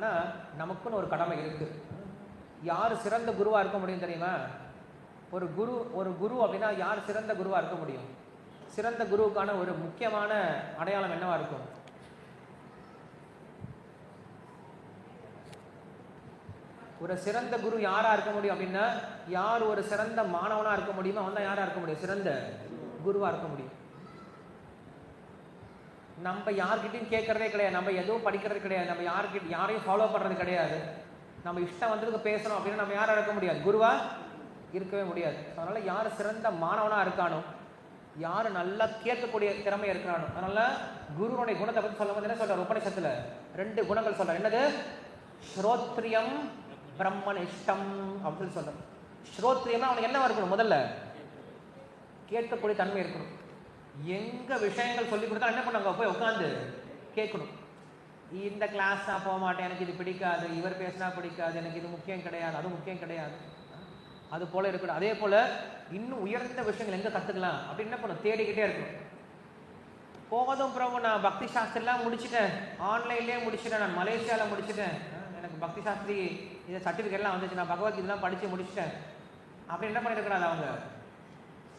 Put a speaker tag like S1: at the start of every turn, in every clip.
S1: ஆனால் நமக்குன்னு ஒரு கடமை இருக்குது யார் சிறந்த குருவாக இருக்க முடியும் தெரியுமா? ஒரு குரு ஒரு குரு அப்படின்னா யார் சிறந்த குருவாக இருக்க முடியும்? சிறந்த குருவுக்கான ஒரு முக்கியமான அடையாளம் என்னவா இருக்கும்? ஒரு சிறந்த குரு யாரா இருக்க முடியும் அப்படின்னா யார் ஒரு சிறந்த மாணவனா இருக்க முடியுமோ அவன் தான் யாரா இருக்க முடியும்? சிறந்த குருவா இருக்க முடியும். நம்ம யார்கிட்டையும் கேட்கறதே கிடையாது. நம்ம எதுவும் படிக்கிறது கிடையாது. நம்ம யார்கிட்ட யாரையும் ஃபாலோ பண்ணுறது கிடையாது. நம்ம இஷ்டம் வந்ததுக்கு பேசணும் அப்படின்னு நம்ம யாரும் இருக்க முடியாது. குருவா? இருக்கவே முடியாது. அதனால் யார் சிறந்த மாணவனாக இருக்கானோ யார் நல்லா கேட்கக்கூடிய திறமை இருக்கிறானோ அதனால குருவனுடைய குணத்தை பற்றி சொல்லும்போது என்ன சொல்கிறார் உபனிஷத்துல? ரெண்டு குணங்கள் சொல்கிறார் என்னது? ஸ்ரோத்ரியம் பிரம்மனிஷ்டம் அப்படின்னு சொல்கிறார் ஸ்ரோத்ரியம்னா அவனுக்கு என்ன இருக்கணும் முதல்ல கேட்கக்கூடிய தன்மை இருக்கணும். எங்க விஷயங்கள் சொல்லி கொடுத்தா என்ன பண்ணுவாங்க? போய் உட்காந்து கேட்கணும். இந்த கிளாஸ் நான் போக மாட்டேன். எனக்கு இது பிடிக்காது. இவர் பேசினா பிடிக்காது. எனக்கு இது முக்கியம் கிடையாது. அது முக்கியம் கிடையாது. அது போல இருக்கணும். அதே போல இன்னும் உயர்ந்த விஷயங்கள் எங்க கத்துக்கலாம்? அப்படின்னு என்ன பண்ணும் தேடிக்கிட்டே இருக்கணும். போவதும் பிரபு நான் பக்தி சாஸ்திரிலாம் முடிச்சுட்டேன். ஆன்லைன்லேயே முடிச்சிட்டேன். நான் மலேசியால முடிச்சிட்டேன். எனக்கு பக்தி சாஸ்திரி இது சர்டிஃபிகேட்லாம் வந்துச்சு. நான் பகவத்கீதைலாம் படிச்சு முடிச்சிட்டேன். அப்படி என்ன பண்ணிட்டு அவங்க?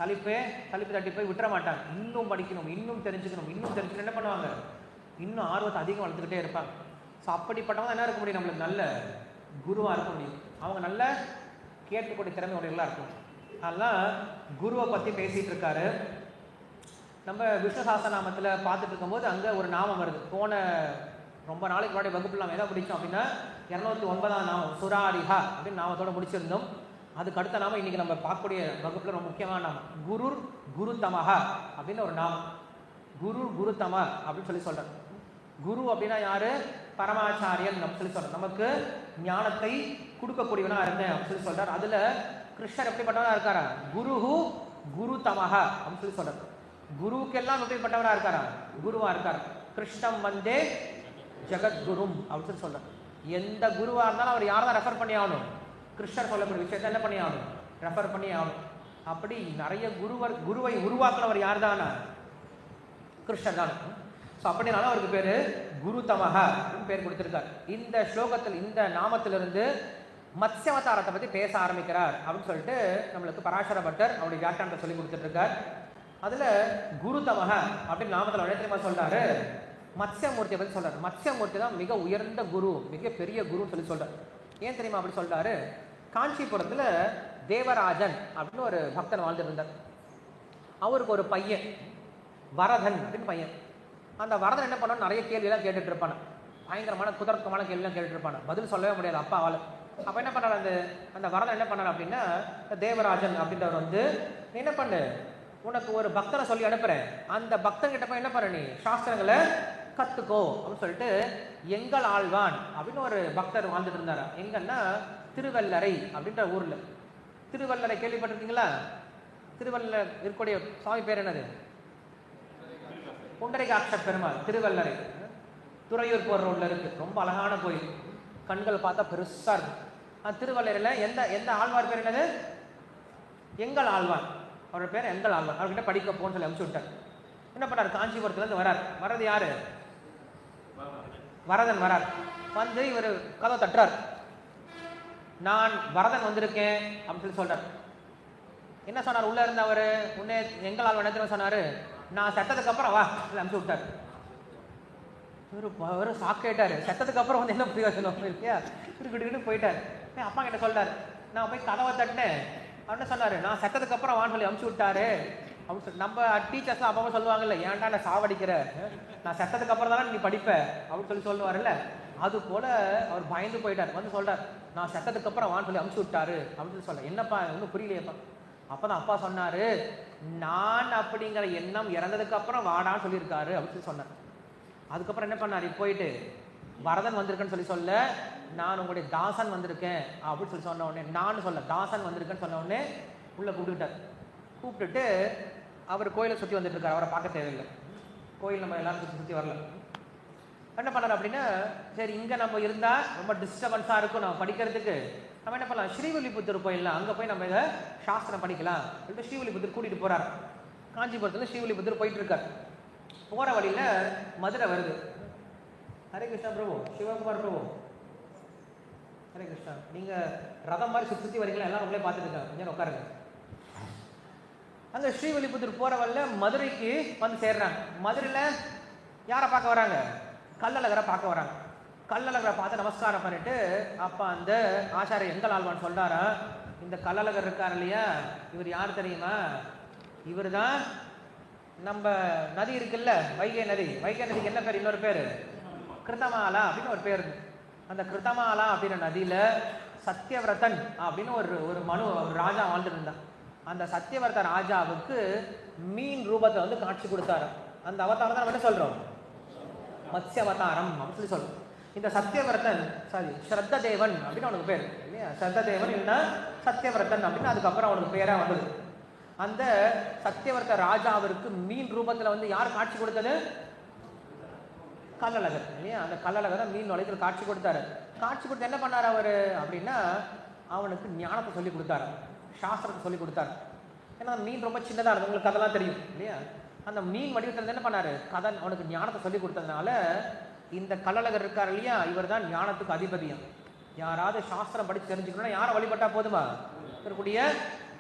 S1: சலிப்பே சலிப்பு தட்டி போய் விட்டுற மாட்டாங்க. இன்னும் படிக்கணும் இன்னும் தெரிஞ்சுக்கணும் இன்னும் தெரிஞ்சுக்கணும். என்ன பண்ணுவாங்க? இன்னும் ஆர்வத்தை அதிகம் வளர்த்துக்கிட்டே இருப்பாங்க. ஸோ அப்படிப்பட்டவங்க என்ன இருக்க முடியும்? நம்மளுக்கு நல்ல குருவாக இருக்க முடியும். அவங்க நல்ல கேட்கக்கூடிய திறமை உடையவர்களாக இருக்கும் அதெல்லாம் குருவை பற்றி பேசிகிட்டு இருக்காரு. நம்ம விஷ்ணு சாஸ்திரநாமத்தில் பார்த்துட்டு இருக்கும்போது அங்கே ஒரு நாமம் வருது. போன ரொம்ப நாளைக்கு முன்னாடி வகுப்பில் நம்ம எதை பிடிச்சோம் அப்படின்னா இரநூத்தி ஒன்பதாம் நாமம் சுராரிஹா அப்படின்னு நாமத்தோட முடிச்சிருந்தோம். அதுக்கு அடுத்த நாம இன்னைக்கு நம்ம பார்க்கக்கூடிய வகுப்பில் ரொம்ப முக்கியமான நாமம் குருர் தமக அப்படின்னு ஒரு நாமம். குரு குருத்தம அப்படின்னு சொல்லி சொல்றாரு குரு அப்படின்னா யாரு? பரமாச்சாரியன் நம்ம சொல்லி சொல்றாரு நமக்கு ஞானத்தை கொடுக்கக்கூடியவனா இருந்தேன் அப்படின்னு சொல்லி சொல்கிறார் அதுல கிருஷ்ணர் எப்படிப்பட்டவனா இருக்காரா? குருஹு குரு தமஹா அப்படின்னு சொல்லி சொல்றாரு. குருவுக்கெல்லாம் எப்படிப்பட்டவனாக இருக்காரா? குருவா இருக்கார். கிருஷ்ணம் வந்தே ஜெகத்குரும் அப்படின்னு சொல்லி சொல்றாரு. எந்த குருவா இருந்தாலும் அவர் யாரை தான் ரெஃபர் பண்ணி ஆகணும்? கிருஷ்ணர் சொல்லக்கூடிய விஷயத்தை என்ன பண்ணி ஆகணும் ரெஃபர் பண்ணி ஆகணும் அப்படி நிறைய குருவர் குருவை உருவாக்குனவர் யார் தானா கிருஷ்ணர் தான். ஸோ அப்படினாலும் அவருக்கு பேர் குரு தமஹ அப்படின்னு பேர் கொடுத்துருக்கார். இந்த ஸ்லோகத்தில் இந்த நாமத்திலிருந்து மத்ஸ்யவதாரத்தை பற்றி பேச ஆரம்பிக்கிறார் அப்படின்னு சொல்லிட்டு நம்மளுக்கு பராசர பட்டர் அவருடைய வியாக்கியானத்தை சொல்லி கொடுத்துட்ருக்கார் அதில் குரு தமஹ அப்படின்னு நாமத்தில் என்ன தெரியுமா மத்ஸ்யமூர்த்தியை பற்றி சொல்கிறார் மத்ஸ்யமூர்த்தி தான் மிக உயர்ந்த குரு மிக பெரிய குருன்னு சொல்லி சொல்கிறார் ஏன் தெரியுமா அப்படி சொல்கிறாரு காஞ்சிபுரத்தில் தேவராஜன் அப்படின்னு ஒரு பக்தன் வாழ்ந்துருந்தார். அவருக்கு ஒரு பையன் வரதன் அப்படின்னு பையன். அந்த வரதன் என்ன பண்ணணும் நிறைய கேள்வியெல்லாம் கேட்டுட்டு இருப்பான. பயங்கரமான குதர்க்கமான கேள்வியெல்லாம் கேட்டுட்டு இருப்பான். பதில் சொல்லவே முடியாது அப்பாவால் அப்போ என்ன பண்ணார்? அந்த அந்த வரதன் என்ன பண்ணார் அப்படின்னா தேவராஜன் அப்படின்றவர் வந்து நீ என்ன பண்ணு? உனக்கு ஒரு பக்தனை சொல்லி அனுப்புகிறேன் அந்த பக்தன் கிட்ட போய் என்ன பண்ண நீ? சாஸ்திரங்களை கத்துக்கோ அப்படின்னு சொல்லிட்டு எங்கள் ஆழ்வான் அப்படின்னு ஒரு பக்தர் வாழ்ந்துட்டு இருந்தாரா. எங்கன்னா திருவல்லரை அப்படின்ற ஊர்ல. திருவல்லரை கேள்விப்பட்டிருக்கீங்களா? திருவல்ல இருக்கக்கூடிய சுவாமி பேர் என்னது? புண்டரிகாட்ச பெருமாள் திருவல்லரை. துறையூர் போர் ரோட்ல இருக்கு. ரொம்ப அழகான கோயில். கண்கள் பார்த்தா பெருசா இருக்கு. அந்த திருவல்லரையில் எந்த எந்த ஆழ்வார் பேர் என்னது? எங்கள் ஆழ்வான் அவரோட பேர் எங்கள் ஆழ்வார் அவர்கிட்ட படிக்க போன்னு சொல்லி அனுப்பிச்சு விட்டார். என்ன பண்ணார்? காஞ்சிபுரத்துல இருந்து வரார். வர்றது யாரு? வரதன் வரார். வந்து இவர் கதவை தட்டுறார். நான் வரதன் வந்திருக்கேன் அப்படின்னு சொல்லி சொல்றார். என்ன சொன்னார்? உள்ள இருந்த அவரு உன்னே எங்களால் ஆள் என்ன சொன்னாரு? நான் செத்ததுக்கு அப்புறம் வா அனுப்பிச்சு விட்டார். இவரு அவர் சாக்கேட்டார் செத்ததுக்கு அப்புறம் வந்து என்ன பிரயோஜனம் இல்லையா? கிட்டு போயிட்டார். போய் அப்பா கிட்ட சொல்றாரு. நான் போய் கதவை தட்டினேன். அப்படின்னு சொன்னாரு. நான் செத்ததுக்கு அப்புறம் வான்னு சொல்லி அனுப்பிச்சு விட்டாரு. அப்படின்னு சொல்லி நம்ம டீச்சர்ஸ்லாம் அப்பா சொல்லுவாங்கல்ல ஏன்டா நான் சாவடிக்கிற? நான் செத்ததுக்கு அப்புறம் தானே நீ படிப்ப? அப்படின்னு சொல்லி சொல்லுவார்ல அது போல அவர் பயந்து போயிட்டார். வந்து சொல்றார் நான் செத்ததுக்கு அப்புறம் வான்னு சொல்லி அமுச்சு விட்டாரு. அப்படின்னு சொல்லி சொல்ல என்னப்பா ஒன்றும் புரியலையப்பா. அப்பதான் அப்பா சொன்னாரு நான் அப்படிங்கிற எண்ணம் இறந்ததுக்கு அப்புறம் வாடான்னு சொல்லியிருக்காரு. அப்படின்னு சொல்லி சொன்னார். அதுக்கப்புறம் என்ன பண்ணார்? போயிட்டு வரதன் வந்திருக்கேன்னு சொல்லி சொல்ல நான் உங்களுடைய தாசன் வந்திருக்கேன். அப்படின்னு சொல்லி சொன்ன உடனே நான் சொல்ல தாசன் வந்திருக்கேன்னு சொன்ன உடனே உள்ள கூப்பிட்டுக்கிட்டார். கூப்பிட்டுட்டு அவர் கோயிலை சுற்றி வந்துட்டு இருக்கார். அவரை பார்க்க தேவையில்லை. கோயில் நம்ம எல்லாரும் சுற்றி சுற்றி வரல. என்ன பண்ணார் அப்படின்னா சரி இங்கே நம்ம இருந்தால் ரொம்ப டிஸ்டர்பன்ஸாக இருக்கும் நம்ம படிக்கிறதுக்கு. நம்ம என்ன பண்ணலாம்? ஸ்ரீவில்லிபுத்தூர் போயிடலாம் அங்கே போய் நம்ம இதை சாஸ்திரம் படிக்கலாம். அப்படின்ட்டு ஸ்ரீவில்லிபுத்தூர் கூட்டிகிட்டு போகிறார் காஞ்சிபுரத்தில் ஸ்ரீவில்லிபுத்தூர் போயிட்டு இருக்கார் போகிற வழியில் மதுரை வருது. ஹரே கிருஷ்ணா பிரபு சிவகுமார் பிரபு. ஹரே கிருஷ்ணா நீங்கள் ரதம் மாதிரி சுற்றி சுற்றி வரீங்களா? எல்லாம் உங்களே பார்த்துட்டு இருக்காங்க. கொஞ்சம் உட்காருங்க. அங்கே ஸ்ரீவில்லிபுத்தூர் போகிற வழியில மதுரைக்கு வந்து சேர்றாங்க. மதுரையில் யாரை பார்க்க வராங்க? கல்லழகரை பார்க்க வராங்க. கல்லழகரை பார்த்து நமஸ்காரம் பண்ணிட்டு அப்போ அந்த ஆச்சாரிய எங்கள் ஆழ்வான் சொல்கிறாரா இந்த கல்லழகர் இருக்கார் இல்லையா? இவர் யார் தெரியுமா? இவர் தான் நம்ம நதி இருக்குல்ல வைகை நதி. வைகை நதிக்கு என்ன பேர்? இன்னொரு பேர். கிருத்தமாலா அப்படின்னு ஒரு பேர். இருக்கு அந்த கிருத்தமாலா அப்படின்ற நதியில் சத்யவிரதன் அப்படின்னு ஒரு ஒரு மனு ஒரு ராஜா வாழ்ந்துட்டு இருந்தான். அந்த சத்தியவர்த்த ராஜாவுக்கு மீன் ரூபத்தை வந்து காட்சி கொடுத்தாரு. அந்த அவதாரம் தான் நம்ம என்ன சொல்றோம்? மத்ஸ்ய அவதாரம் அப்படின்னு சொல்லி சொல்றோம். இந்த சத்தியவர்த்தன் சாரி ஸ்ரத்த தேவன் அப்படின்னு அவனுக்கு பேர். இல்லையா? ஸ்ரத்த தேவன் இல்லைன்னா சத்தியவர்த்தன் அப்படின்னு அதுக்கப்புறம் அவனுக்கு பேராக வந்தது. அந்த சத்தியவர்த்த ராஜாவிற்கு மீன் ரூபத்தில் வந்து யார் காட்சி கொடுத்தது? கல்லழகர் இல்லையா? அந்த கல்லழகர் தான் மீன் வளையத்தில் காட்சி கொடுத்தாரு. காட்சி கொடுத்து என்ன பண்ணார் அவர்? அப்படின்னா அவனுக்கு ஞானத்தை சொல்லி கொடுத்தாரு. சாஸ்திரத்தை சொல்லி கொடுத்தாரு. ஏன்னா அந்த மீன் ரொம்ப சின்னதாக இருக்கும் உங்களுக்கு அதெல்லாம் தெரியும் இல்லையா? அந்த மீன் வடிவத்தில் என்ன பண்ணார்? கதை அவனுக்கு ஞானத்தை சொல்லி கொடுத்ததுனால இந்த கள்ளழகர் இருக்கார் இல்லையா? இவர் தான் ஞானத்துக்கு அதிபதியம் யாராவது சாஸ்திரம் படித்து தெரிஞ்சுக்கணும்னா யாரை வழிபட்டா போதுமா? இருக்கக்கூடிய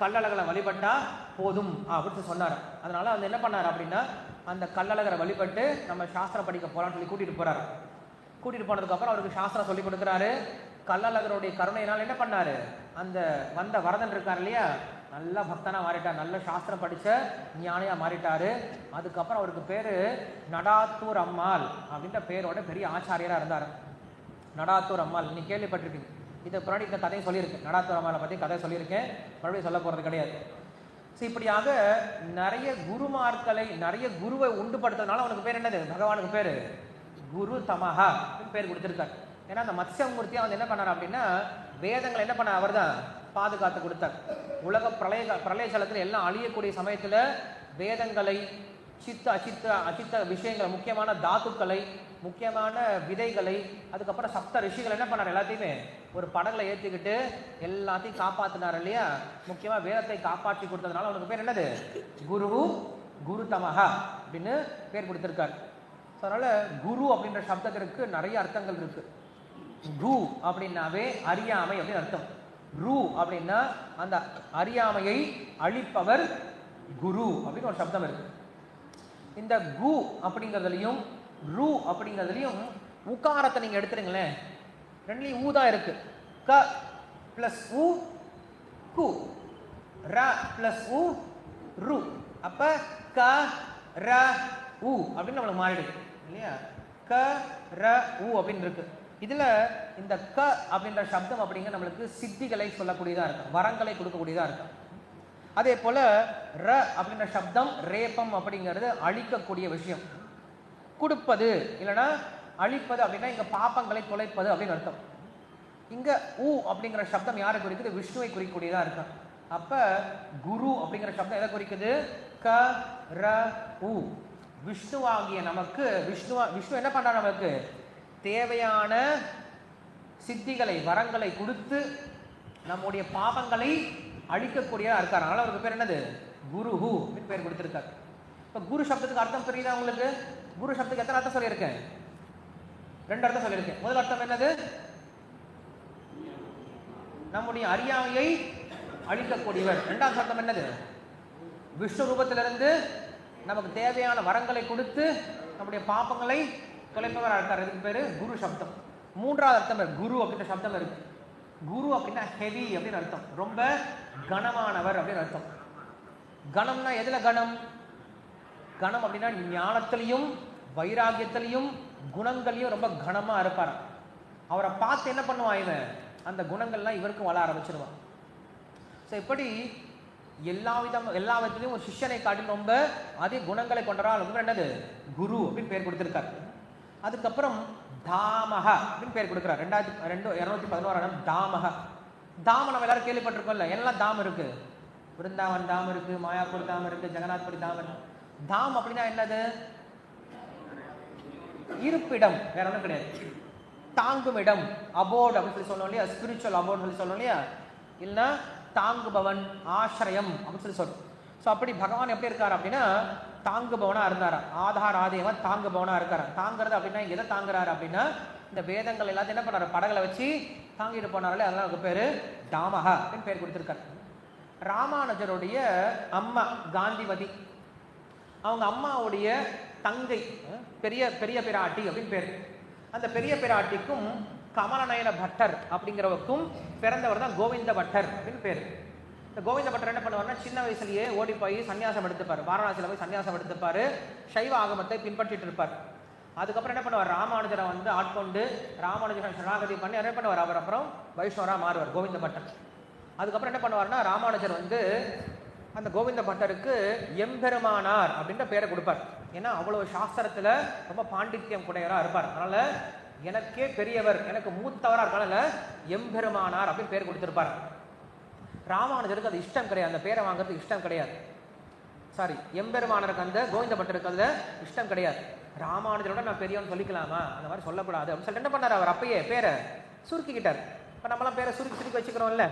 S1: கள்ளழகரை வழிபட்டா போதும் அப்படின்னு சொன்னார். அதனால வந்து என்ன பண்ணார் அப்படின்னா அந்த கள்ளழகரை வழிபட்டு நம்ம சாஸ்திரம் படிக்க போகலான்னு சொல்லி கூட்டிகிட்டு போகிறார் கூட்டிகிட்டு போனதுக்கப்புறம் அவருக்கு சாஸ்திரம் சொல்லி கொடுக்குறாரு. கள்ளழகருடைய கருணையினால் என்ன பண்ணாரு? அந்த வந்த வரதன் இருக்கார் இல்லையா? நல்ல பக்தனாக மாறிட்டார். நல்ல சாஸ்திரம் படித்த ஞானியாக மாறிட்டார். அதுக்கப்புறம் அவருக்கு பேர் நடாத்தூர் அம்மாள் அப்படின்ற பேரோட பெரிய ஆச்சாரியராக இருந்தார். நடாத்தூர் அம்மாள். நீ கேள்விப்பட்டிருக்கீங்க இதை பின்னாடி இந்த கதையை சொல்லியிருக்கேன் நடாத்தூர் அம்மாளை பற்றி கதை சொல்லியிருக்கேன் மறுபடியும் சொல்ல போகிறது கிடையாது. ஸோ இப்படியாக நிறைய குருமார்களை நிறைய குருவை உண்டுபடுத்துறதுனால அவனுக்கு பேர் என்னது? பகவானுக்கு பேர் குரு தமஹா அப்படின்னு பேர் கொடுத்துருக்காரு. ஏன்னா அந்த மத்ஸ்யமூர்த்தி வந்து என்ன பண்ணார் அப்படின்னா வேதங்களை என்ன பண்ண அவர் தான் பாதுகாத்து கொடுத்தார். உலக பிரளய பிரளயசலத்தில் எல்லாம் அழியக்கூடிய சமயத்தில் வேதங்களை சித்த அச்சித்த அச்சித்த விஷயங்கள் முக்கியமான தாத்துக்களை முக்கியமான விதைகளை அதுக்கப்புறம் சப்த ரிஷிகள் என்ன பண்ணார்? எல்லாத்தையுமே ஒரு படகுல ஏற்றிக்கிட்டு எல்லாத்தையும் காப்பாத்தினார் இல்லையா? முக்கியமாக வேதத்தை காப்பாற்றி கொடுத்ததுனால அவனுக்கு பேர் என்னது? குருவு குரு தமஹா அப்படின்னு பேர் கொடுத்துருக்காரு. அதனால் குரு அப்படின்ற சப்தத்திற்கு நிறைய அர்த்தங்கள் இருக்கு. ரு அப்படின்னாவே அறியாமை அப்படின்னு அர்த்தம். ரு அப்படின்னா அந்த அறியாமையை அழிப்பவர் குரு அப்படின்னு ஒரு சப்தம் இருக்கு. இந்த கு அப்படிங்கிறதுலையும் ரு அப்படிங்கிறதுலையும் உக்காரத்தை நீங்கள் எடுத்துருங்களேன். ரெண்டுலையும் ஊ தான் இருக்கு. க ப்ளஸ் உ கு. ர ப்ளஸ் உ ரு. அப்போ க ர உ அப்படின்னு நம்மளுக்கு மாறிடுது. இல்லையா? க ர உ அப்படின்னு இருக்கு. இதில் இந்த க அப்படின்ற சப்தம் அப்படிங்க நம்மளுக்கு சித்திகளை சொல்லக்கூடியதாக இருக்கும். வரங்களை கொடுக்கக்கூடியதாக இருக்கும். அதே போல் ர அப்படின்ற சப்தம் ரேபம் அப்படிங்கிறது அழிக்கக்கூடிய விஷயம். கொடுப்பது இல்லைன்னா அழிப்பது அப்படின்னா இங்கே பாப்பங்களை தொலைப்பது அப்படின்னு அர்த்தம். இங்கே உ அப்படிங்கிற சப்தம் யாரை குறிக்குது? விஷ்ணுவை குறிக்கக்கூடியதாக இருக்கும். அப்போ குரு அப்படிங்கிற சப்தம் எதை குறிக்குது? க ர உ. விஷ்ணுவாகிய நமக்கு விஷ்ணுவா விஷ்ணு என்ன பண்ணார் நமக்கு? தேவையான சித்திகளை வரங்களை கொடுத்து நம்முடைய பாவங்களை அழிக்கக்கூடியதாக இருக்கார். அதனால் அவருக்கு பேர் என்னது? குருஹு அப்படின்னு பேர் கொடுத்துருக்கார். இப்போ குரு சப்தத்துக்கு அர்த்தம் புரியுதா உங்களுக்கு? குரு சப்தத்துக்கு எத்தனை அர்த்தம் சொல்லியிருக்கேன் ரெண்டு அர்த்தம் சொல்லியிருக்கேன் முதல் அர்த்தம் என்னது? நம்முடைய அறியாமையை அழிக்கக்கூடியவர். ரெண்டாவது அர்த்தம் என்னது? விஷ்ணு ரூபத்திலிருந்து நமக்கு தேவையான வரங்களை கொடுத்து நம்முடைய பாப்பங்களை தொலைப்பவர் இருக்கார் இதுக்கு பேர் குரு சப்தம். மூன்றாவது அர்த்தம் குரு அப்படின்ற சப்தம் இருக்கு. குரு அப்படின்னா ஹெவி அப்படின்னு அர்த்தம். ரொம்ப கனமானவர் அப்படின்னு அர்த்தம். கணம்னா எதில் கணம் கணம் அப்படின்னா ஞானத்திலையும் வைராகியத்திலையும் குணங்களையும் ரொம்ப கனமாக இருப்பார் அவரை பார்த்து என்ன பண்ணுவான் இவன்? அந்த குணங்கள்லாம் இவருக்கும் வளர ஆரம்பிச்சிருவான். ஸோ இப்படி எல்லா விதம் எல்லா விதத்திலையும் ஒரு சிஷ்யனை காட்டிலும் ரொம்ப அதே குணங்களை கொண்டவரால் ரொம்ப என்னது? குரு அப்படின்னு பேர் கொடுத்துருக்கார். அதுக்கப்புறம் தாமக அப்படின்னு பேர் கொடுக்குறார். ரெண்டாயிரத்தி ரெண்டு இரநூத்தி பதினோராம் தாமக. தாம நம்ம எல்லாரும் கேள்விப்பட்டிருக்கோம்ல எல்லாம் தாம் இருக்கு. பிருந்தாவன் தாம் இருக்கு மாயாப்பூர் தாம் இருக்கு ஜெகநாத்புரி தாம் இருக்கு. தாம் அப்படின்னா என்னது? இருப்பிடம் வேற ஒன்றும் கிடையாது. தாங்கும் இடம் அபோர்டு அப்படின்னு சொல்லி சொல்லணும் இல்லையா? ஸ்பிரிச்சுவல் அபோர்டு சொல்லி சொல்லணும் இல்லையா? இல்லைன்னா தாங்குபவன் ஆசிரியம் அப்படின்னு சொல்லி சொல்றோம் ஸோ அப்படி பகவான் எப்படி இருக்கார் அப்படின்னா தாங்குபவனாக இருந்தார்? ஆதார் ஆதேவன் தாங்குபவனாக இருக்கார்? தாங்குறது அப்படின்னா எதை தாங்குறாரு அப்படின்னா இந்த வேதங்கள் எல்லாத்தையும் என்ன பண்ணார் படகளை வச்சு தாங்கிட்டு போனார்களே அதெல்லாம் அவருக்கு பேர் தாமகா அப்படின்னு பேர் கொடுத்துருக்காரு. ராமானுஜருடைய அம்மா காந்திமதி. அவங்க அம்மாவுடைய தங்கை பெரிய பெரிய பிராட்டி அப்படின்னு பேர். அந்த பெரிய பிராட்டிக்கும் கமலநயன பட்டர் அப்படிங்கிறவருக்கும் பிறந்தவர் தான் கோவிந்த பட்டர் அப்படின்னு பேர். இந்த கோவிந்த பட்டர் என்ன பண்ணுவார்னா சின்ன வயசுலேயே ஓடி போய் சன்னியாசம் எடுத்துப்பார். வாரணாசியில் போய் சன்னியாசம் எடுத்துப்பார். சைவ ஆகமத்தை பின்பற்றிட்டு இருப்பார். அதுக்கப்புறம் என்ன பண்ணுவார்? ராமானுஜரை வந்து ஆட்கொண்டு ராமானுஜரை சரணாகதி பண்ணி என்ன பண்ணுவார்? அவர் அப்புறம் வைஷ்ணவராக மாறுவார் கோவிந்த பட்டர். அதுக்கப்புறம் என்ன பண்ணுவார்னா ராமானுஜர் வந்து அந்த கோவிந்த பட்டருக்கு எம்பெருமானார் அப்படின்ற பேரை கொடுப்பார். ஏன்னா அவ்வளோ சாஸ்திரத்தில் ரொம்ப பாண்டித்யம் குடையராக இருப்பார். அதனால் எனக்கே பெரியவர் எனக்கு மூத்தவராக இருக்கனால எம்பெருமானார் அப்படின்னு பேர் கொடுத்துருப்பார். ராமானுஜருக்கு அது இஷ்டம் கிடையாது. அந்த பேரை வாங்குறது இஷ்டம் கிடையாது. சாரி எம்பெருமானருக்கு அந்த கோவிந்த பட்டருக்கு இஷ்டம் கிடையாது. ராமானுஜரோட நான் பெரியவன் சொல்லிக்கலாமா? அந்த மாதிரி சொல்லக்கூடாது அப்படின்னு சொல்லிட்டு என்ன பண்ணார் அவர்? அப்பயே பேரை சுருக்கிக்கிட்டார். இப்போ நம்மளாம் பேரை சுருக்கி சுருக்கி வச்சுக்கிறோம்ல.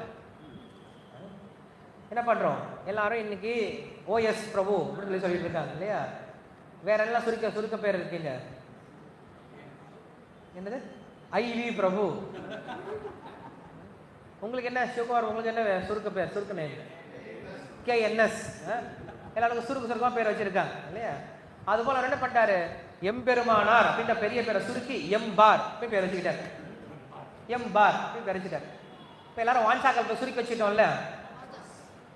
S1: என்ன பண்ணுறோம் எல்லாரும் இன்னைக்கு ஓஎஸ் பிரபு அப்படின்னு சொல்லி சொல்லிட்டு இருக்காங்க இல்லையா? வேற எல்லாம் சுருக்க சுருக்க பேர் இருக்கீங்க? என்னது? ஐவி பிரபு. உங்களுக்கு என்ன சிவகுமார் உங்களுக்கு என்ன சுருக்க பேர் சுருக்க நேம் கேஎன்எஸ் எல்லாருக்கும் சுருக்கு சுருக்கமாக பேர் வச்சிருக்காங்க இல்லையா? அது போல அவர் என்ன பண்ணிட்டாரு? எம்பெருமானார் அப்படின்ற பெரிய பேரை சுருக்கி எம் பார் போய் பேர் வச்சுக்கிட்டார். எம் பார் போய் பேர் வச்சுட்டார் இப்போ எல்லாரும் வான்சாக்கள் போய் சுருக்கி வச்சுக்கிட்டோம்ல?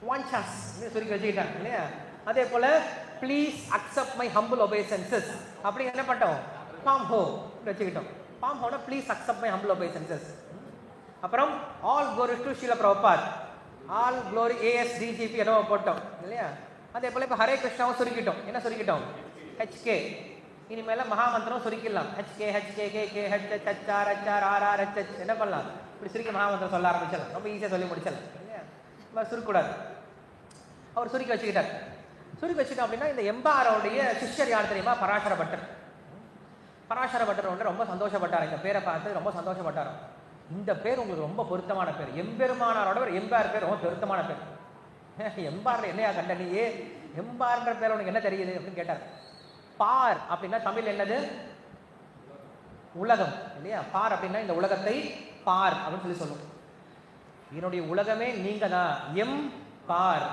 S1: வான்சாஸ் சுருக்கி வச்சுக்கிட்டாங்க இல்லையா? அதே போல please accept my humble obeisances அப்படி என்ன பண்ணிட்டோம்? பாம் ஹோ வச்சுக்கிட்டோம். Form ஹோனா please accept my humble obeisances அப்புறம் all glory to Srila Prabhupad all glory AS DGP என்னவோ போட்டோம் இல்லையா? அதே போல் இப்போ ஹரே கிருஷ்ணாவும் சுருக்கிட்டோம். என்ன சுருக்கிட்டோம்? ஹெச்கே இனிமேல் மகாமந்திரம் சுருக்கிடலாம். HK HK K K H H H R H R R R H H என்ன பண்ணலாம்? இப்படி சுருக்கி மகாமந்திரம் சொல்ல ஆரம்பிச்சிடலாம். ரொம்ப ஈஸியாக சொல்லி முடிச்சிடலாம் இல்லையா? நம்ம சுருக்கூடாது அவர் சுருக்கி வச்சுக்கிட்டார். சுருக்கி வச்சுட்டோம் அப்படின்னா இந்த எம்பாரோடைய சிஷ்யர் யார் தெரியுமா? பராசர பட்டர் பராசர பட்டர் ரொம்ப சந்தோஷப்பட்டார். இந்த பேரை பார்த்து ரொம்ப சந்தோஷப்பட்டார். இந்த பேர் உங்களுக்கு ரொம்ப பொருத்தமான பேர். எம்பெருமானாரோட ஒரு எம்பார் பேர் ரொம்ப பொருத்தமான பேர். எம்பார்ல என்னையா கண்ட நீ? எம்பார்ன்ற பேர் உனக்கு என்ன தெரியுது அப்படின்னு கேட்டார். பார் அப்படின்னா தமிழ் என்னது? உலகம் இல்லையா? பார் அப்படின்னா இந்த உலகத்தை பார் அப்படின்னு சொல்லி சொல்லும். என்னுடைய உலகமே நீங்க தான் எம் பார்.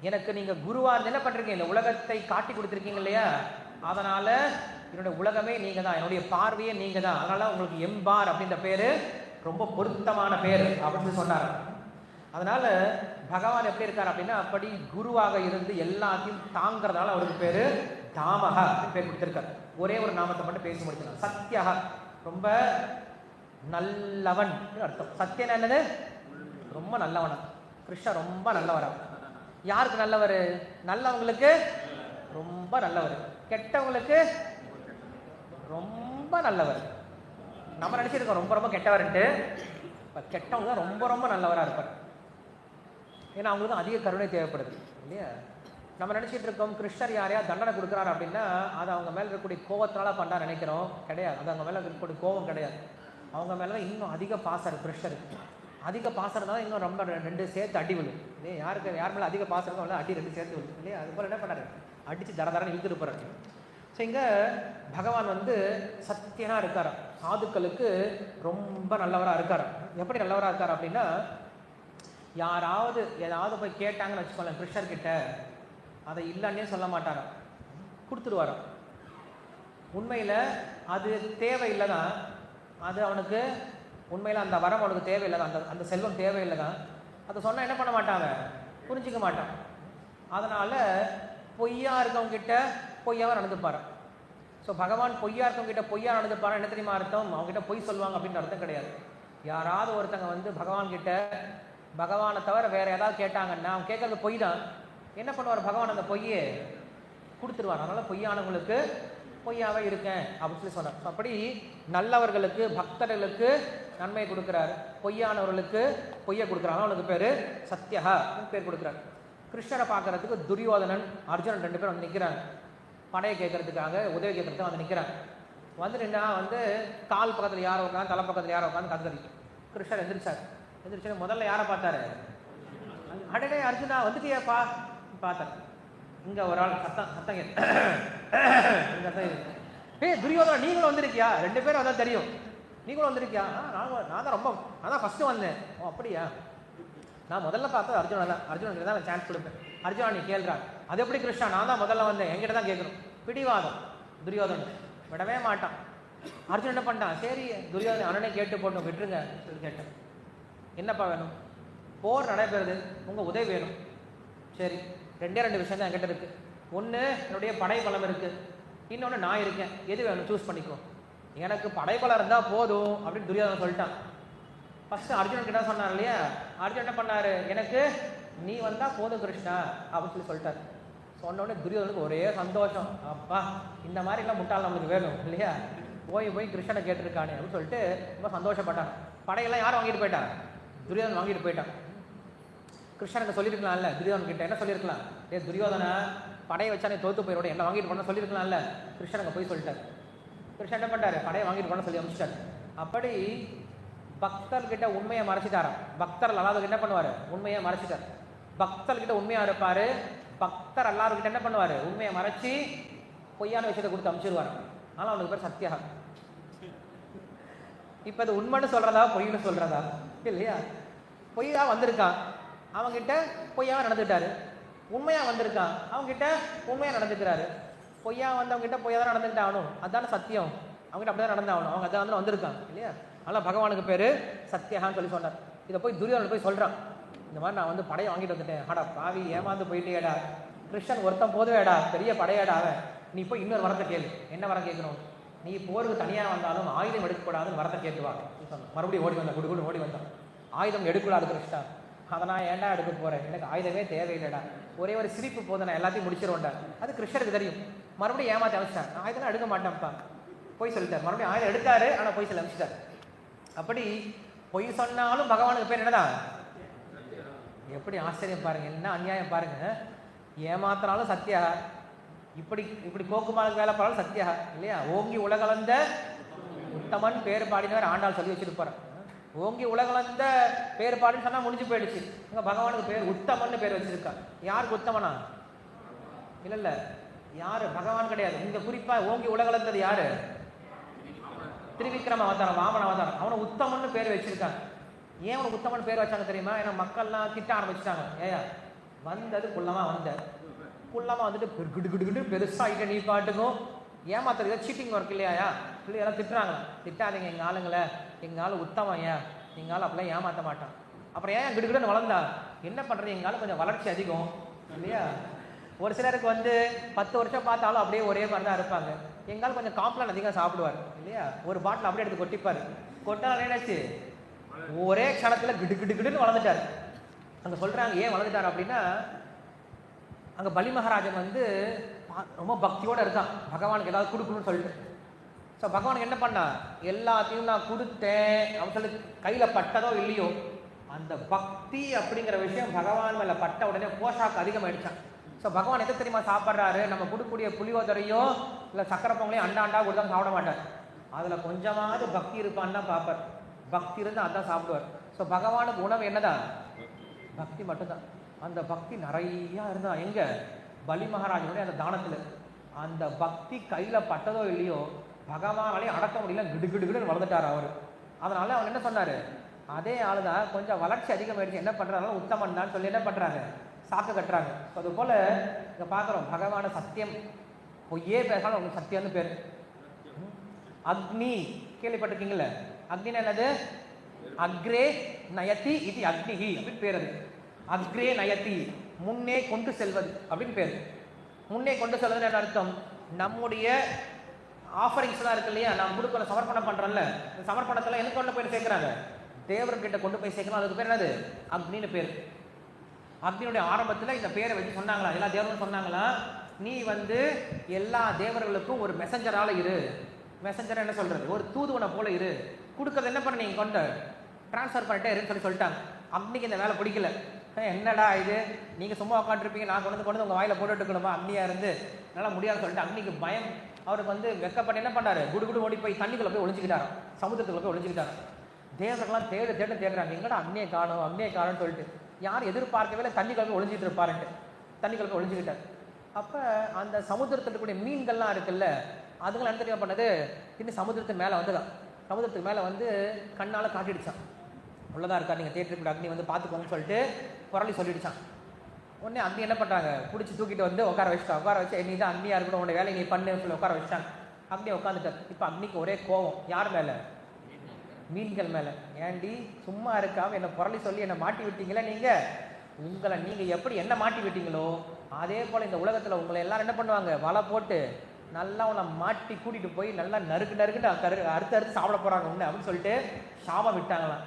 S1: எனக்கு நீங்க குருவா என்ன பண்றீங்க? இந்த உலகத்தை காட்டி கொடுத்துருக்கீங்க இல்லையா? அதனால என்னுடைய உலகமே நீங்க தான் என்னுடைய பார்வையே நீங்க தான் அதனால உங்களுக்கு எம்பார் அப்படின்ற பேரு ரொம்ப பொருத்தமான பேர் அப்படின்னு சொன்னார். அதனால பகவான் எப்படி இருக்கார் அப்படின்னா அப்படி குருவாக இருந்து எல்லாத்தையும் தாங்கிறதால அவருக்கு பேரு தாமக அப்படின்னு பேர் கொடுத்துருக்கார். ஒரே ஒரு நாமத்தை மட்டும் பேசி முடிக்கலாம் சத்யஹா ரொம்ப நல்லவன் அர்த்தம். சத்தியன் என்னது? ரொம்ப நல்லவனா. கிருஷ்ணா ரொம்ப நல்லவரா. யாருக்கு நல்லவர்? நல்லவங்களுக்கு ரொம்ப நல்லவர். கெட்டவங்களுக்கு ரொம்ப நல்லவர். நம்ம நினைச்சிருக்கோம் ரொம்ப ரொம்ப கெட்டவர்ன்ட்டு. இப்போ கெட்டவங்க தான் ரொம்ப ரொம்ப நல்லவராக இருப்பார் ஏன்னா அவங்களுக்கு தான் அதிக கருணை தேவைப்படுது இல்லையா? நம்ம நினச்சிட்டு இருக்கோம் கிருஷ்ணர் யாரையா தண்டனை கொடுக்குறாரு அப்படின்னா அது அவங்க மேலே இருக்கக்கூடிய கோவத்தினால பண்ணா நினைக்கிறோம் கிடையாது. அது அவங்க மேலே இருக்கக்கூடிய கோவம் கிடையாது. அவங்க மேலே தான் இன்னும் அதிக பாசம் கிருஷ்ணருக்கு. அதிக பாசம் தான் இன்னும் ரொம்ப ரெண்டு சேர்த்து அடி விழும். இல்லையா? யாருக்கு யார் மேலே அதிக பாசம் இருக்கோ அவங்கள அடி ரெண்டு சேர்த்து விழும். இல்லையா? அது போல என்ன பண்ணாரு? அடித்து தரதரன்னு இழுத்துட்டு போறாரு. ஸோ இங்கே பகவான் வந்து சத்தியனாக இருக்காராம். சாதுக்களுக்கு ரொம்ப நல்லவராக இருக்காராம். எப்படி நல்லவராக இருக்கார் அப்படின்னா யாராவது ஏதாவது போய் கேட்டாங்கன்னு வச்சுக்கோங்களேன் கிருஷ்ணர் கிட்ட அதை இல்லைன்னே சொல்ல மாட்டாராம். கொடுத்துருவாராம். உண்மையில் அது தேவையில்லை தான் அது அவனுக்கு உண்மையில் அந்த வரம் அவனுக்கு தேவையில்லை தான் அந்த அந்த செல்வம் தேவையில்லை தான் அதை சொன்னால் என்ன பண்ண மாட்டாங்க புரிஞ்சுக்க மாட்டான். அதனால் பொய்யா இருக்கவங்க கிட்ட பொய்யாவை நடந்துப்பார். ஸோ பகவான் பொய்யா இருக்கவங்க கிட்ட பொய்யா நடந்துப்பாரு என்ன தெரியுமா அர்த்தம்? அவங்க கிட்ட பொய் சொல்லுவாங்க அப்படின்னு அர்த்தம் கிடையாது. யாராவது ஒருத்தங்க வந்து பகவான் கிட்ட பகவானை தவிர வேற ஏதாவது கேட்டாங்கன்னா அவங்க கேட்கறது பொய் தான் என்ன பண்ணுவார் பகவான் அந்த பொய்யே கொடுத்துருவார். அதனால பொய்யானவங்களுக்கு பொய்யாவே இருக்கேன் அப்படின்னு சொல்லி சொன்னார் அப்படி நல்லவர்களுக்கு பக்தர்களுக்கு நன்மை கொடுக்குறாரு. பொய்யானவர்களுக்கு பொய்யை கொடுக்குறாங்க அவனுக்கு பேர் சத்யஹா பேர் கொடுக்குறாரு. கிருஷ்ணரை பார்க்கறதுக்கு துரியோதனன் அர்ஜுனன் ரெண்டு பேரும் வந்து நிற்கிறாங்க படையை கேட்கறதுக்காக உதவி கேட்கறதுக்கு வந்து நிற்கிறாங்க வந்து நின்னா வந்து கால் பக்கத்தில் யார் உட்காந்து தலை பக்கத்தில் யார் உட்காந்து கந்தறி கிருஷ்ணர் எந்திரிச்சார். எந்திரிச்சு முதல்ல யாரை பார்த்தாரு? அடடே அர்ஜுனா வந்துட்டியாப்பா? பார்த்தார். இங்கே ஒரு ஆள் சத்தம் சத்தம் சத்தம் கேக்குது. ஏய் துரியோதனா நீங்களும் வந்திருக்கியா? ரெண்டு பேரும் அதான் தெரியும். நீங்களும் வந்திருக்கியா? நான் நான் தான் ரொம்ப நான் தான் ஃபஸ்ட்டு வந்தேன். ஓ அப்படியா? நான் முதல்ல பார்த்தது அர்ஜுனா தான். அர்ஜுனனுக்கு தான் சான்ஸ் கொடுப்பேன் அர்ஜுனா நீ கேள்றான். அது எப்படி கிருஷ்ணா? நான் தான் முதல்ல வந்தேன். என்கிட்ட தான் கேட்கணும். பிடிவாதம். துரியோதன் விடவே மாட்டான். அர்ஜுன் என்ன பண்ணிட்டான்? சரி துரியோதன் அண்ணனே கேட்டு போட்டோம் விட்டுருங்க சொல்லி கேட்டேன். என்னப்பா வேணும்? போர் நடைபெறுது. உங்கள் உதவி வேணும். சரி ரெண்டே ரெண்டு விஷயம் தான் என்கிட்ட இருக்கு. ஒன்று என்னுடைய படை பலம் இன்னொன்று நான் இருக்கேன். எது வேணும்? சூஸ் பண்ணிக்கோ. எனக்கு படைபலம் இருந்தால் போதும் அப்படின்னு துரியோதனை சொல்லிட்டான். ஃபஸ்ட்டு அர்ஜுனன் கிட்ட சொன்னார் இல்லையா? அர்ஜுன் என்ன பண்ணார்? எனக்கு நீ வந்தால் போதும் கிருஷ்ணா அப்படின்னு சொல்லி சொல்லிட்டாரு. சொன்னோடனே துரியோதனுக்கு ஒரே சந்தோஷம். அப்பா இந்த மாதிரி எல்லாம் முட்டாள் நம்மளுக்கு வேணும் இல்லையா? போய் போய் கிருஷ்ணனை கேட்டிருக்கானே அப்படின்னு சொல்லிட்டு ரொம்ப சந்தோஷப்பட்டான் படையெல்லாம் யார் வாங்கிட்டு போயிட்டான் துரியோதன் வாங்கிட்டு போயிட்டான் கிருஷ்ணனுக்கு சொல்லியிருக்கலாம்ல துரியோதன் கிட்ட என்ன சொல்லியிருக்கலாம்? ஏ துரியோதனா படையை வச்சா நீ தோத்து போயிரோட என்ன வாங்கிட்டு போன சொல்லியிருக்கலாம்ல. கிருஷ்ணனுக்கு போய் சொல்லிட்டார். கிருஷ்ணன் என்ன பண்ணிட்டார்? படையை வாங்கிட்டு போன சொல்லி அனுப்பிச்சிட்டாரு. அப்படி பக்தர்கிட்ட உண்மையை மறைச்சிட்டாராம். பக்தர் அல்லாதவங்க என்ன பண்ணுவார்? உண்மையை மறைச்சிட்டார். பக்தர்கிட்ட உண்மையாக இருப்பார்? பக்தர் அல்லாதவர்கிட்ட என்ன பண்ணுவார்? உண்மையை மறைச்சி பொய்யான விஷயத்தை கொடுத்து அனுப்பிச்சிருவாரு ஆனால் அவனுக்கு பேர் சத்தியாகம். இப்போ இது உண்மைன்னு சொல்கிறதா பொய்ன்னு சொல்கிறதா இல்லையா? பொய்யா வந்திருக்கான். அவங்ககிட்ட பொய்யாக நடந்துட்டாரு. உண்மையாக வந்திருக்கான். அவங்ககிட்ட உண்மையாக நடந்துக்கிறாரு. பொய்யா வந்தவங்ககிட்ட பொய்யா தான் நடந்துட்டாகணும் அதான சத்தியம். அவங்ககிட்ட அப்படி தான் நடந்தாகணும். அவங்க அதான் வந்து வந்திருக்கான். இல்லையா? ஆனால் பகவானுக்கு பேர் சத்தியகான்னு சொல்லி சொன்னார். இதை போய் துரியோதனை போய் சொல்கிறான் இந்த மாதிரி நான் வந்து படையை வாங்கிட்டு வந்துட்டேன். ஆடா பாவி ஏமாந்து போயிட்டேடா. கிருஷ்ணன் ஒருத்தன் போதுவேடா பெரிய படையாடா அவன். நீ போய் இன்னொரு வரத்தை கேளு. என்ன வரம் கேட்கணும்? நீ போருக்கு தனியாக வந்தாலும் ஆயுதம் எடுக்கக்கூடாதுன்னு வரத்தை கேட்டு வா. மறுபடியும் ஓடி வந்தான். குடுகுடு ஓடி வந்தான். ஆயுதம் எடுக்கூடாது கிருஷ்ணா. அதை நான் ஏன்டா எடுக்க போகிறேன் எனக்கு ஆயுதமே தேவையில்லைடா. ஒரே ஒரு சிரிப்பு போதும். நான் எல்லாத்தையும் முடிச்சிருவேன்டா. அது கிருஷ்ணருக்கு தெரியும். மறுபடியும் ஏமாத்தி அமைச்சிட்டான் நான் ஆயுதம் எடுக்க மாட்டேன்ப்பா. போய் சொல்லிட்டார். மறுபடியும் ஆயுதம் எடுத்தாரு. ஆனால் போய் சொல்லி அமைச்சிட்டார். அப்படி பொய் சொன்னாலும் பகவானுக்கு பேர் என்னதான் எப்படி ஆச்சரியம் பாருங்க என்ன அநியாயம் பாருங்க. ஏமாத்தினாலும் சத்யா இப்படி இப்படி கோக்குமாலுக்கு வேலை பண்ணாலும் சத்யா இல்லையா? ஓங்கி உலகலந்த உத்தமன் பேர் பாடினவர் ஆண்டாள் சொல்லி வச்சிருப்பார் ஓங்கி உலகலந்த பேர் பாடின்னு சொன்னா முடிஞ்சு போயிடுச்சு. இங்க பகவானுக்கு பேர் உத்தமன்னு பேர் வச்சிருக்கா. யாருக்கு உத்தமனா? இல்ல இல்ல. யாரு? பகவான் கிடையாது. இந்த குறிப்பா ஓங்கி உலகலந்தது யாரு? திருவிக்ரம அவதாரம் வாமன அவதாரம். அவனை உத்தமன்னு பேர் வச்சிருக்காங்க. ஏன் அவனுக்கு உத்தமன் பேர் வச்சாங்க தெரியுமா? ஏன்னா மக்கள்லாம் திட்ட ஆரம்பிச்சிட்டாங்க. ஏயா வந்தது குள்ளமா வந்த. குள்ளமா வந்துட்டு கிடு கிடு கிடு பெருசாகிட்ட நீ பாட்டுக்கும் ஏமாத்துறது சீட்டிங் ஒர்க் இல்லையா சொல்லி எல்லாம் திட்டுறாங்க. திட்டாதீங்க எங்கள் ஆளுங்களை. எங்கள் ஆள் உத்தமம் ஏன்? எங்கள் ஆள் அப்படிலாம் ஏமாற்ற மாட்டான். அப்புறம் ஏன் கிடு கிடுன்னு வளர்ந்தா? என்ன பண்ணுறது எங்கள் ஆள் கொஞ்சம் வளர்ச்சி அதிகம். இல்லையா? ஒரு சிலருக்கு வந்து பத்து வருஷம் பார்த்தாலும் அப்படியே ஒரே மாதிரி தான் இருப்பாங்க. எங்கால கொஞ்சம் காம்ப்ளான் அதிகம் சாப்பிடுவார் இல்லையா? ஒரு பாட்டில் அப்படியே எடுத்து கொட்டிப்பார். கொட்டால் என்னாச்சு? ஒரே க்ஷணத்துல கிடு கிடு கிடுன்னு வளர்ந்துட்டார். அங்கே சொல்கிறாங்க ஏன் வளர்ந்துட்டார் அப்படின்னா அங்கே பலி மகாராஜன் வந்து பா- ரொம்ப பக்தியோடு இருக்கான். பகவானுக்கு ஏதாவது கொடுக்கணும்னு சொல்லிட்டு. ஸோ பகவானுக்கு என்ன பண்ணா? எல்லாத்தையும் நான் கொடுத்தேன். அவன் சொல்லி பட்டதோ இல்லையோ? அந்த பக்தி அப்படிங்கிற விஷயம் பகவான் மேலே பட்ட உடனே போஷாக்கு அதிகமாயிடுச்சான் ஸோ பகவான் எதை தெரியுமா சாப்பிட்றாரு? நம்ம கொடுக்கக்கூடிய புளியோதரையோ இல்லை சக்கரை பொங்கலையும் அண்டா அண்டா கொடுத்தா சாப்பிட மாட்டார். அதில் கொஞ்சமாவது பக்தி இருப்பான்னு தான் பார்ப்பார். பக்தி இருந்தால் அதான் சாப்பிடுவார். ஸோ பகவானுக்கு உணவு என்னதான் பக்தி மட்டும்தான். அந்த பக்தி நிறையா இருந்தால் எங்கே? பலி மகாராஜனுடைய அந்த தானத்தில். அந்த பக்தி கையில் பட்டதோ இல்லையோ பகவானாலே அடக்க முடியல கிடு கிடு கிடுன்னு வளர்ந்துட்டார் அவர். அதனால் அவர் என்ன சொன்னார்? அதே ஆளுதான் கொஞ்சம் வளர்ச்சி அதிகமாகிடுச்சு என்ன பண்றாங்க உத்தமன் தான் சொல்லி என்ன பண்ணுறாரு சாக்க கட்டுறாங்க. ஸோ அது போல் இங்கே பார்க்குறோம் பகவான சத்தியம். பொய்யே பேசாலும் உங்களுக்கு சத்தியம்னு பேர். அக்னி கேள்விப்பட்டிருக்கீங்கல்ல? அக்னின்னு என்னது? அக்ரே நயத்தி இது அக்னிகி அப்படின்னு பேர் அது. அக்ரே நயத்தி முன்னே கொண்டு செல்வது அப்படின்னு பேர். முன்னே கொண்டு செல்வது என்ன அர்த்தம்? நம்முடைய ஆஃபரிங்ஸ்லாம் இருக்கு இல்லையா? நான் கொடுக்குற சமர்ப்பணம் பண்ணுறோம்ல இந்த சமர்ப்பணத்தில் எனக்கு கொண்டு போய் சேர்க்குறாங்க? தேவர்கிட்ட கொண்டு போய் சேர்க்கணும். அதுக்கு பேர் என்னது? அக்னின்னு பேர். அக்னியுடைய ஆரம்பத்தில் இந்த பேரை வச்சு சொன்னாங்களா? எல்லா தேவரும் சொன்னாங்களா? நீ வந்து எல்லா தேவர்களுக்கும் ஒரு மெசஞ்சரால் இரு. மெசஞ்சர் என்ன சொல்கிறது ஒரு தூதுவனை போல இரு. கொடுக்கறது என்ன பண்ண நீங்க கொண்டு? ட்ரான்ஸ்ஃபர் பண்ணிட்டே இருன்னு சொல்லி சொல்லிட்டாங்க. அக்னிக்கு இந்த வேலை பிடிக்கல. என்னடா இது? நீங்கள் சும்மா உட்காந்துருப்பீங்க நான் கொண்டு வந்து கொண்டு வந்து வாயில் வாயில போட்டுட்டு இருக்கணுமா? அக்னியா இருந்து. என்னால முடியாதுன்னு சொல்லிட்டு அக்னிக்கு பயம். அவருக்கு வந்து வெக்கப்பட்டு என்ன பண்ணாரு? குடு குடு ஓடி போய் தண்ணிக்குள்ள போய் ஒளிஞ்சுக்கிட்டாராம். சமுத்திரத்துக்குள்ள போய் ஒளிஞ்சுக்கிட்டாராம். தேவர்கள்லாம் தேடு தேட தேடுறாங்க. எங்கடா அக்னியை காணும்? அக்னியை காணும்னு சொல்லிட்டு. யார் எதிர்பார்க்கவே இல்லை. தண்ணி கிளம்பி ஒழிஞ்சிட்டு இருப்பாருன்ட்டு. தண்ணி கிளம்பி ஒழிஞ்சுக்கிட்டார் அப்போ அந்த சமுத்திரத்தில் இருக்கக்கூடிய மீன்கள்லாம் இருக்குல்ல அதுங்களாம் என்ன பண்ணது? இன்னும் சமுத்திரத்துக்கு மேலே வந்துதான். சமுத்திரத்துக்கு மேலே வந்து கண்ணால் காட்டிடுச்சான். உள்ளதாக இருக்கா நீங்கள் தேட்டருக்கு அக்னி வந்து பார்த்துக்கோங்கன்னு சொல்லிட்டு குரலி சொல்லிடுச்சான். உடனே அக்னி என்ன பண்ணுறாங்க பிடிச்சி தூக்கிட்டு வந்து உட்கார வச்சுட்டான் உட்கார வச்சு நீ தான் அக்னியாக இருக்கணும். உன்னோட வேலையை நீ பண்ணுன்னு சொல்லி உட்கார வச்சாங்க அக்னி உட்காந்துட்டார் இப்போ அக்னிக்கு ஒரே கோவம் யார் மேலே? மீன்கள் மேலே. ஏண்டி சும்மா இருக்காமல் என்னை புரளி சொல்லி என்னை மாட்டி விட்டீங்களா நீங்கள் உங்களை நீங்கள் எப்படி என்ன மாட்டி விட்டீங்களோ அதே போல் இந்த உலகத்தில் உங்களை எல்லாரும் என்ன பண்ணுவாங்க? வலை போட்டு நல்லா உன்னை மாட்டி கூட்டிகிட்டு போய் நல்லா நறுக்கு நறுக்குன்னு கரு அறுத்து அறுத்து சாப்பிட போகிறாங்க ஒன்று அப்படின்னு சொல்லிட்டு சாபம் விட்டாங்களாம்.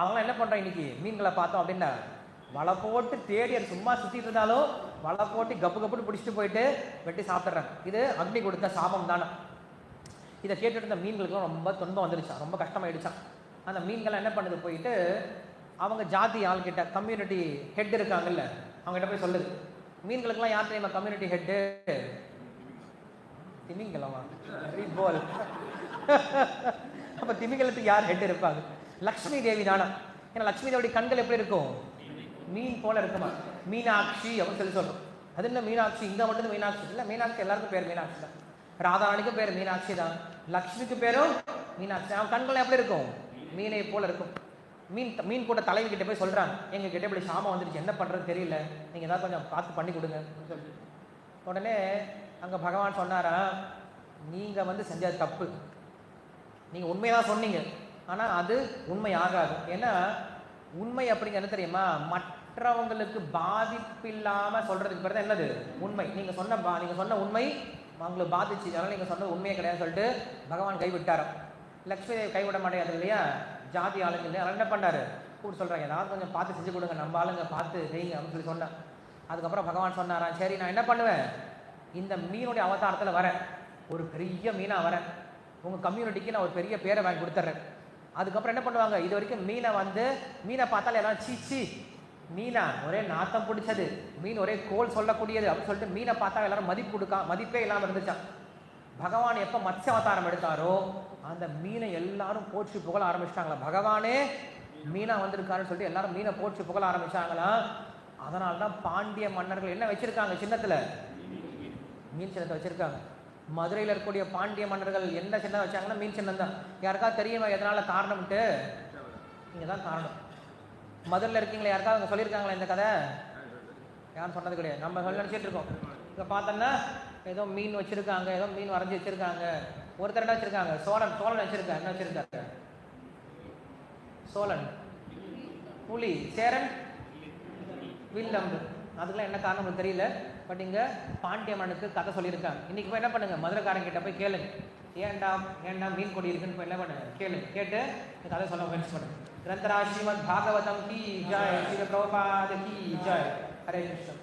S1: அவங்களாம் என்ன பண்ணுறோம் இன்னைக்கு? மீன்களை பார்த்தோம் அப்படின்னா வலை போட்டு தேடி அது சும்மா சுற்றிட்டு இருந்தாலும் வலை போட்டு கப்பு கப்புன்னு பிடிச்சிட்டு போயிட்டு வெட்டி சாப்பிட்றாங்க இது அக்னி கொடுத்த சாபம் தானே இதை கேட்டுட்டு இருந்த மீன்களுக்குலாம் ரொம்ப துன்பம் வந்துருச்சான் ரொம்ப கஷ்டமாயிடுச்சான் அந்த மீன்கள்லாம் என்ன பண்ணுது? போயிட்டு அவங்க ஜாதி ஆள்கிட்ட கம்யூனிட்டி ஹெட் இருக்காங்கல்ல அவங்ககிட்ட போய் சொல்லுது. மீன்களுக்கெல்லாம் யார் தெரியுமா கம்யூனிட்டி ஹெட்டு திமிங்கலமா? போல் அப்போ திமிங்கலத்துக்கு யார் ஹெட் இருப்பாங்க? லக்ஷ்மி தேவி தானா? ஏன்னா லக்ஷ்மி தேவியோட கண்கள் எப்படி இருக்கும்? மீன் போல இருக்குமா? மீனாட்சி அப்படின்னு சொல்லி சொல்கிறோம் அது என்ன மீனாட்சி? இங்கே மட்டும் மீனாட்சி. இல்லை மீனாட்சி எல்லாருக்கும் பேர் மீனாட்சி தான். ராதாராணிக்கு பேர் மீனாட்சி தான். லக்ஷ்மிக்கு பேரும் மீனாட்சி. அவன் கண்கள் எப்படி இருக்கும்? மீனை போல இருக்கும். மீன் மீன் கூட தலைவி கிட்ட போய் சொல்கிறாங்க எங்கள் கிட்ட இப்படி சாமம் வந்துருச்சு. என்ன பண்ணுறது தெரியல. நீங்கள் ஏதாவது கொஞ்சம் பார்த்து பண்ணி கொடுங்க. அப்படின்னு உடனே அங்கே பகவான் சொன்னாரா நீங்கள் வந்து செஞ்சது தப்பு. நீங்கள் உண்மையை தான் சொன்னீங்க. ஆனால் அது உண்மை ஆகாது. ஏன்னா உண்மை அப்படிங்கிறது என்ன தெரியுமா? மற்றவங்களுக்கு பாதிப்பு இல்லாமல் சொல்கிறதுக்கு பேர் தான் என்னது? உண்மை. நீங்கள் சொன்ன பா நீங்கள் சொன்ன உண்மை அவங்களை பாதிச்சு அதனால் நீங்கள் சொன்னது உண்மையே கிடையாதுன்னு சொல்லிட்டு பகவான் கைவிட்டாராம் லக்ஷ்மி தேவி கைவிட மாட்டேங்குது இல்லையா? ஜாதி ஆளுங்க இல்லையா? அதனால் என்ன பண்ணார்? கூட சொல்கிறாங்க ஏதாவது கொஞ்சம் பார்த்து செஞ்சு கொடுங்க. நம்ம ஆளுங்க பார்த்து செய்யுங்க அப்படின்னு சொல்லி சொன்னேன் அதுக்கப்புறம் பகவான் சொன்னாராம் சரி நான் என்ன பண்ணுவேன்? இந்த மீனுடைய அவதாரத்தில் வரேன். ஒரு பெரிய மீனாக வரேன். உங்கள் கம்யூனிட்டிக்கு நான் ஒரு பெரிய பேரை வாங்கி கொடுத்துட்றேன். அதுக்கப்புறம் என்ன பண்ணுவாங்க? இது வரைக்கும் மீனை வந்து மீனை பார்த்தாலே எல்லாம் சீ. மீனா ஒரே நாத்தம் பிடிச்சது. மீன் ஒரே கோல் சொல்லக்கூடியது அப்படின்னு சொல்லிட்டு மீனை பார்த்தா எல்லாரும் மதிப்பு கொடுக்கா மதிப்பே இல்லாமல் இருந்துச்சான் பகவான் எப்போ மத்ஸ்ய அவதாரம் எடுத்தாரோ அந்த மீனை எல்லாரும் போற்றி புகழ ஆரம்பிச்சிட்டாங்களா? பகவானே மீனா வந்திருக்காருன்னு சொல்லிட்டு எல்லாரும் மீனை போற்றி புகழ ஆரம்பிச்சாங்களா? அதனால தான் பாண்டிய மன்னர்கள் என்ன வச்சிருக்காங்க சின்னத்தில்? மீன் சின்னத்தை வச்சிருக்காங்க. மதுரையில் இருக்கக்கூடிய பாண்டிய மன்னர்கள் என்ன சின்னம் வச்சாங்கன்னா மீன் சின்னம் தான் யாருக்காவது தெரியுமா எதனால காரணம்ட்டு இங்கே தான் காரணம். மதுரில் இருக்கீங்களா யாருக்காவது அவங்க சொல்லியிருக்காங்களா இந்த கதை? யாரும் சொன்னது கிடையாது. நம்ம சொல்லி நினச்சிட்டு இருக்கோம். இங்கே பார்த்தோன்னா ஏதோ மீன் வச்சுருக்காங்க ஏதோ மீன் வரைஞ்சி வச்சிருக்காங்க. ஒருத்தர் என்ன வச்சுருக்காங்க? சோழன். சோழன் வச்சிருக்காங்க என்ன வச்சுருக்காங்க சோழன். புலி. சேரன். வில்லம்பு. அதுக்கெல்லாம் என்ன காரணம் உங்களுக்கு தெரியல? பட் இங்கே பாண்டிய மன்னனுக்கு கதை சொல்லியிருக்காங்க. இன்னைக்கு போய் என்ன பண்ணுங்கள் மதுரைக்காரங்க கிட்ட போய் கேளுங்க. ஏன்டா ஏன்டா மீன் கொடி இருக்குன்னு போய் என்ன பண்ணுங்க? கேளுங்க. கேட்டு கதை சொல்ல முயற்சி பண்ணுங்க. ग्रंथराज श्रीमद भागवतम की जय श्री प्रभुपाद की जय। हरे कृष्ण।